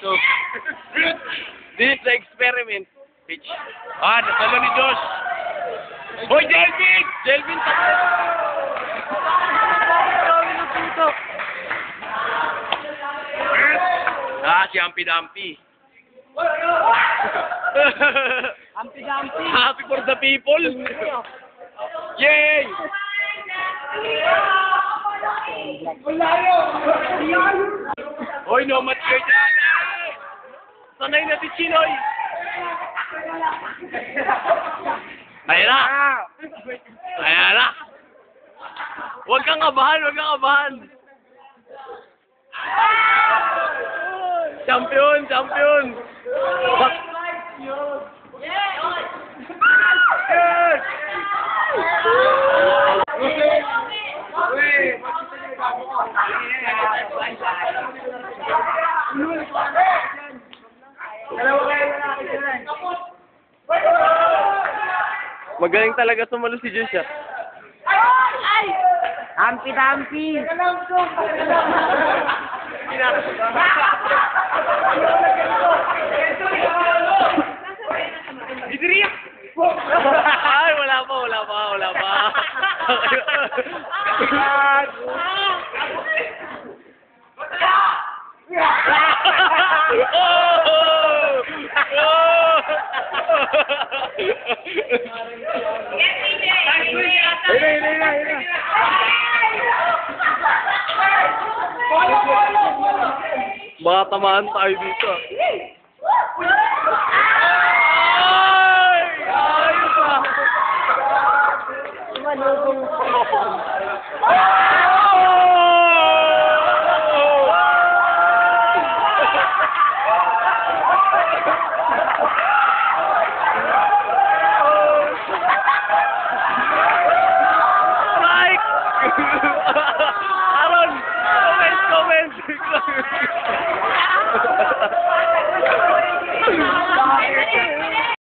so. This is the experiment. Pitch. Ah, nasalo ni Josh. Hoy, Jelvin! Jelvin, takbo! Ah, si Ampi Dampi. Ampi-dampi. Happy for the people. Yay! Hoy, no match kayo dyan. Sanay na si Chinoy. Ayan na. Huwag kang kabahan, huwag kang kabahan. Champion, champion. Bak- Magaling talaga sumalo si Josh ah. Ampi-dampi. Idriya! Ay, wala pa, wala pa, wala pa. Baka tamaan tayo dito. ah. Ay! Ayos ah!